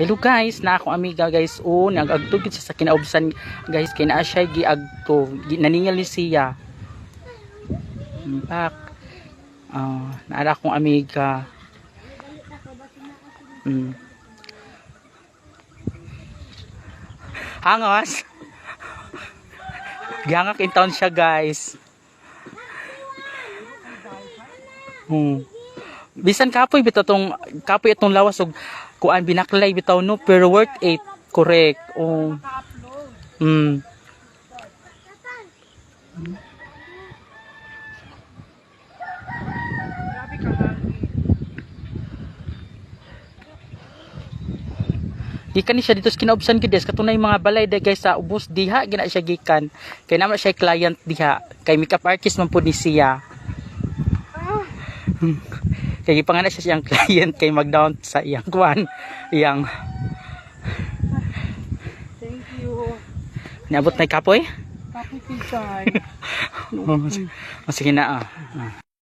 Hello guys, na akong amiga guys. O, nagagtugid siya sa kinaubsan guys. Kay naa siya giagto. Gi- Naningal ni siya. Back. Ah, naara akong amiga. Mm. Hangos. Gangak in town siya guys. Hmm. Bisan kapoy bitaw tong kapoy itong lawas og kuan binaklay bitaw no pero worth it correct. Oh. Hangin. Gikan ni siya dito sa kinaubsan gid guys katunay mga balay de guys sa ubos diha gina siya gikan. Kay naman siya client diha. Kay makeup artist man pud ni siya. Hmm. Kay gipangana siya siyang client kay mag-down sa iyang kuan, iyang Thank you. niabot na kapoy. Happy Pichay. Oh, sige na. Ah.